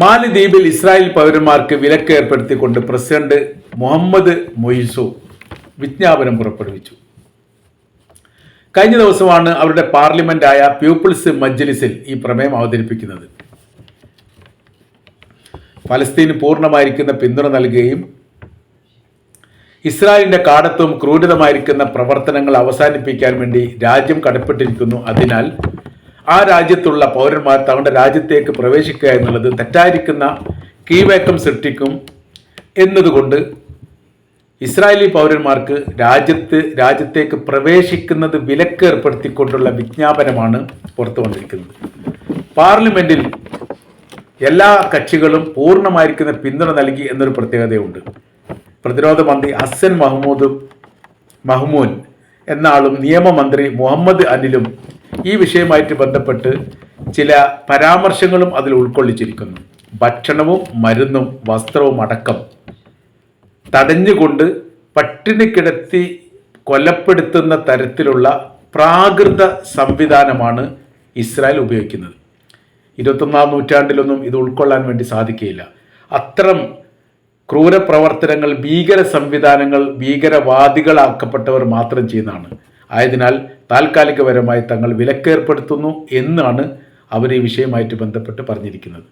മാലിദ്വീപിൽ Israel പൗരന്മാർക്ക് വിലക്ക് ഏർപ്പെടുത്തിക്കൊണ്ട് president Muhammad Muizzu വിജ്ഞാപനം പുറപ്പെടുവിച്ചു. കഴിഞ്ഞ ദിവസമാണ് അവരുടെ പാർലമെന്റായ പീപ്പിൾസ് മജ്ലിസിൽ ഈ പ്രമേയം അവതരിപ്പിക്കുന്നത്. ഫലസ്തീന് പൂർണമായിരിക്കുന്ന പിന്തുണ നൽകുകയും ഇസ്രായേലിന്റെ കാടത്വം ക്രൂരതമായിരിക്കുന്ന പ്രവർത്തനങ്ങൾ അവസാനിപ്പിക്കാൻ വേണ്ടി രാജ്യം കടപ്പെട്ടിരിക്കുന്നു. അതിനാൽ ആ രാജ്യത്തുള്ള പൗരന്മാർ തങ്ങളുടെ രാജ്യത്തേക്ക് പ്രവേശിക്കുക എന്നുള്ളത് തെറ്റായിരിക്കുന്ന കീവേക്കം സൃഷ്ടിക്കും എന്നതുകൊണ്ട് ഇസ്രായേലി പൗരന്മാർക്ക് രാജ്യത്ത് രാജ്യത്തേക്ക് പ്രവേശിക്കുന്നത് വിലക്ക് ഏർപ്പെടുത്തിക്കൊണ്ടുള്ള വിജ്ഞാപനമാണ് പുറത്തു വന്നിരിക്കുന്നത്. പാർലമെന്റിൽ എല്ലാ കക്ഷികളും പൂർണമായിരിക്കുന്ന പിന്തുണ നൽകി എന്നൊരു പ്രത്യേകതയുണ്ട്. പ്രതിരോധ മന്ത്രി ഹസൻ മഹ്മൂദ് മഹ്മൂൻ എന്ന ആളും നിയമമന്ത്രി മുഹമ്മദ് അനിലും ഈ വിഷയമായിട്ട് ബന്ധപ്പെട്ട് ചില പരാമർശങ്ങളും അതിൽ ഉൾക്കൊള്ളിച്ചിരിക്കുന്നു. ഭക്ഷണവും മരുന്നും വസ്ത്രവും അടക്കം തടഞ്ഞുകൊണ്ട് പട്ടിണി കിടത്തി കൊലപ്പെടുത്തുന്ന തരത്തിലുള്ള പ്രാകൃത സംവിധാനമാണ് ഇസ്രായേൽ ഉപയോഗിക്കുന്നത്. ഇരുപത്തൊന്നാം നൂറ്റാണ്ടിലൊന്നും ഇത് ഉൾക്കൊള്ളാൻ വേണ്ടി സാധിക്കുകയില്ല. അത്തരം ക്രൂരപ്രവർത്തനങ്ങൾ ഭീകര സംവിധാനങ്ങൾ ഭീകരവാദികളാക്കപ്പെട്ടവർ മാത്രം ചെയ്യുന്നതാണ്. ആയതിനാൽ താൽക്കാലികപരമായി തങ്ങൾ വിലക്കേർപ്പെടുത്തുന്നു എന്നാണ് അവർ ഈ വിഷയമായിട്ട് ബന്ധപ്പെട്ട് പറഞ്ഞിരിക്കുന്നത്.